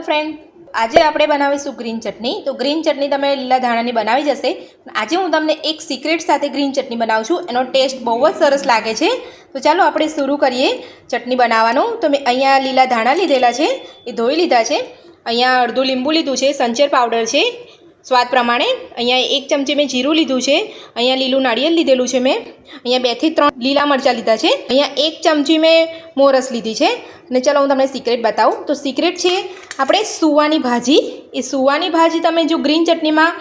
Friend આજે આપણે બનાવીશું ગ્રીન ચટણી. તો ગ્રીન ચટણી તમે લીલા ધાણાની બનાવી જશે. આજે હું તમને એક સિક્રેટ સાથે ગ્રીન ચટણી બનાવું છું. એનો ટેસ્ટ બહુ જ સરસ લાગે છે. તો ચાલો આપણે શરૂ કરીએ ચટણી બનાવવાનું. તો મેં અહીંયા લીલા ધાણા લીધેલા છે. એ ધોઈ લીધા છે. અહીંયા અડધું લીંબુ લીધું છે. સંચર પાવડર છે. સ્વાદ પ્રમાણે અહીંયા એક ચમચી મેં જીરું લીધું છે. અહીંયા લીલું નાળિયેર લીધેલું છે મેં. અહીંયા બેથી ત્રણ લીલા મરચાં લીધા છે. અહીંયા એક ચમચી મેં મોરસ લીધી છે. અને ચાલો હું તમને સિક્રેટ બતાવું. તો સિક્રેટ છે આપણે સુવાની ભાજી. એ સુવાની ભાજી તમે જો ગ્રીન ચટણીમાં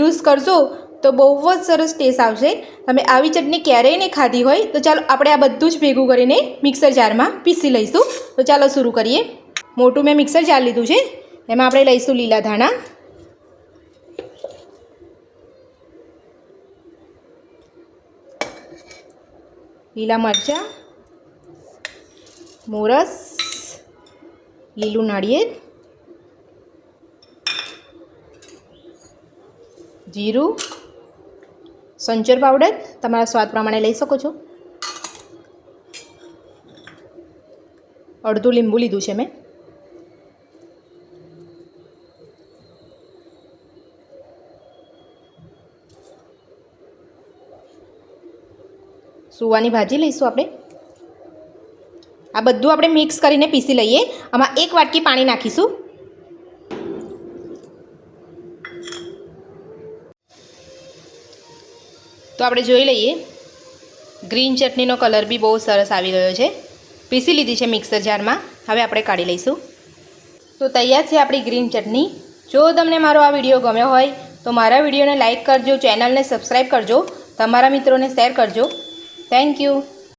યુઝ કરશો તો બહુ જ સરસ ટેસ્ટ આવશે. તમે આવી ચટણી ક્યારેય નહીં ખાધી હોય તો ચાલો આપણે આ બધું જ ભેગું કરીને મિક્સર જારમાં પીસી લઈશું. તો ચાલો શરૂ કરીએ. મોટું મેં મિક્સર જાર લીધું છે. એમાં આપણે લઈશું લીલા ધાણા. લીલા મરચાં, મોરસ, લીલું નાળિયેર, જીરું, સંચર પાવડર. તમારા સ્વાદ પ્રમાણે લઈ શકો છો. અડધું લીંબુ લીધું છે મેં. સુવાની ભાજી લઈશું આપણે. આ બધું આપણે મિક્સ કરીને પીસી લઈએ. આમાં એક વાટકી પાણી નાખીશું. તો આપણે જોઈ લઈએ. ગ્રીન ચટણીનો કલર બી બહુ સરસ આવી ગયો છે. પીસી લીધી છે મિક્સર જારમાં. હવે આપણે કાઢી લઈશું. તો તૈયાર છે આપણી ગ્રીન ચટણી. જો તમને મારો આ વીડિયો ગમ્યો હોય, તો મારા વિડીયોને લાઇક કરજો, ચેનલને સબસ્ક્રાઈબ કરજો, તમારા મિત્રોને શેર કરજો. Thank you.